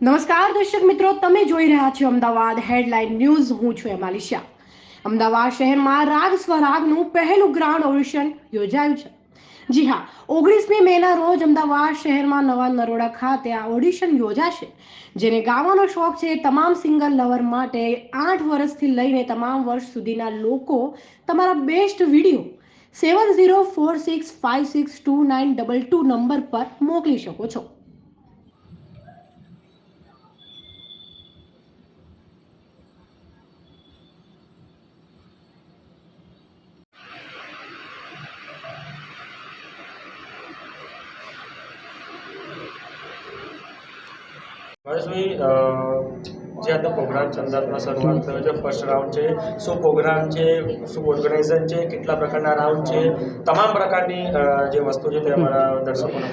નમસ્કાર, દર્શક મિત્રો, તમે જોઈ રહ્યા છો અમદાવાદ હેડલાઇન ન્યૂઝ. હું છું એમાલિશા અમદાવાદ શહેરમાં રાગ સ્વરાગનું પહેલું ગ્રાન્ડ ઓડિશન યોજાયું છે. જી હા, ઓગણીસમી મેના રોજ અમદાવાદ શહેરમાં નવા નરોડા ખાતે આ ઓડિશન યોજાશે, જેને ગાવાનો શોખ છે તમામ સિંગર લવર માટે આઠ વર્ષથી લઈને તમામ વર્ષ સુધીના લોકો તમારા best video seven zero four six five six two nine double two number પર મોકલી શકો છો. હરેશભાઈ અ, જે આજનો પ્રોગ્રામ ચંદાતમાં શરૂઆત થયો છે ફર્સ્ટ રાઉન્ડ છે. શું પ્રોગ્રામ છે? શું ઓર્ગેનાઇઝેશન છે? કેટલા પ્રકારના રાઉન્ડ છે? તમામ પ્રકારની જે વસ્તુ છે તે અમારા દર્શકોને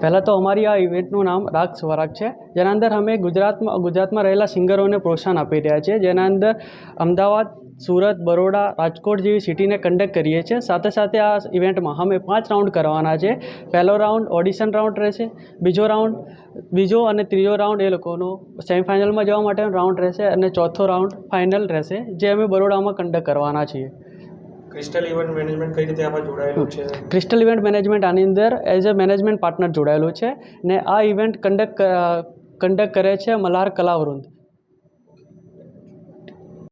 પહેલાં તો અમારી આ ઇવેન્ટનું નામ રાગ સ્વરાગ છે. જેના અંદર અમે ગુજરાતમાં ગુજરાતમાં રહેલા સિંગરોને પ્રોત્સાહન આપી રહ્યા છીએ. જેના અંદર અમદાવાદ સુરત બરોડા રાજકોટ જેવી સિટીને કન્ડક્ટ કરીએ છીએ. સાથે સાથે આ ઇવેન્ટમાં અમે પાંચ રાઉન્ડ કરવાના છે. પહેલો રાઉન્ડ ઓડિશન રાઉન્ડ રહેશે. બીજો રાઉન્ડ બીજો અને ત્રીજો રાઉન્ડ એ લોકોનો સેમિફાઇનલમાં જવા માટેનો રાઉન્ડ રહેશે અને ચોથો રાઉન્ડ ફાઇનલ રહેશે જે અમે બરોડામાં કન્ડક્ટ કરવાના છીએ. ક્રિસ્ટલ ઇવેન્ટ મેનેજમેન્ટ કઈ રીતે આમાં જોડાયેલું છે? ક્રિસ્ટલ ઇવેન્ટ મેનેજમેન્ટ આની અંદર એઝ અ મેનેજમેન્ટ પાર્ટનર જોડાયેલું છે ને આ ઇવેન્ટ કન્ડક્ટ કન્ડક્ટ કરે છે મલ્હાર કલાવૃંદ